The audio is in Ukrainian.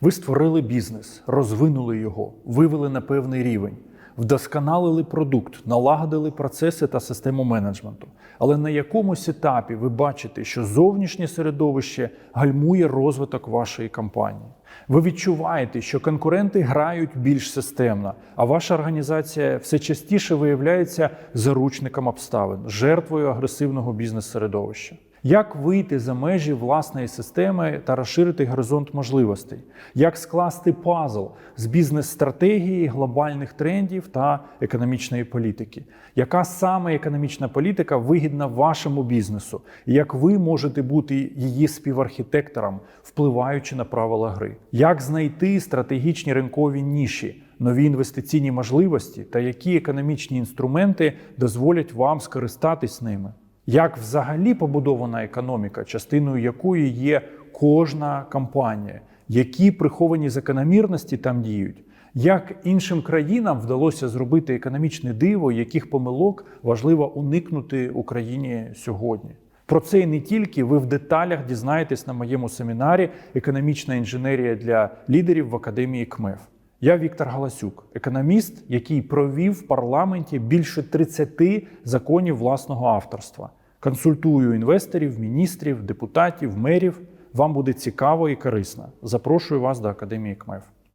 Ви створили бізнес, розвинули його, вивели на певний рівень, вдосконалили продукт, налагодили процеси та систему менеджменту. Але на якомусь етапі ви бачите, що зовнішнє середовище гальмує розвиток вашої компанії. Ви відчуваєте, що конкуренти грають більш системно, а ваша організація все частіше виявляється заручником обставин, жертвою агресивного бізнес-середовища. Як вийти за межі власної системи та розширити горизонт можливостей? Як скласти пазл з бізнес-стратегії, глобальних трендів та економічної політики? Яка саме економічна політика вигідна вашому бізнесу? І як ви можете бути її співархітектором, впливаючи на правила гри? Як знайти стратегічні ринкові ніші? Нові інвестиційні можливості та які економічні інструменти дозволять вам скористатись ними? Як взагалі побудована економіка, частиною якої є кожна компанія, які приховані закономірності там діють? Як іншим країнам вдалося зробити економічне диво, яких помилок важливо уникнути Україні сьогодні? Про це і не тільки ви в деталях дізнаєтесь на моєму семінарі Економічна інженерія для лідерів в академії КМЕФ. Я Віктор Галасюк, економіст, який провів в парламенті більше 30 законів власного авторства. Консультую інвесторів, міністрів, депутатів, мерів. Вам буде цікаво і корисно. Запрошую вас до академії КМЕФ.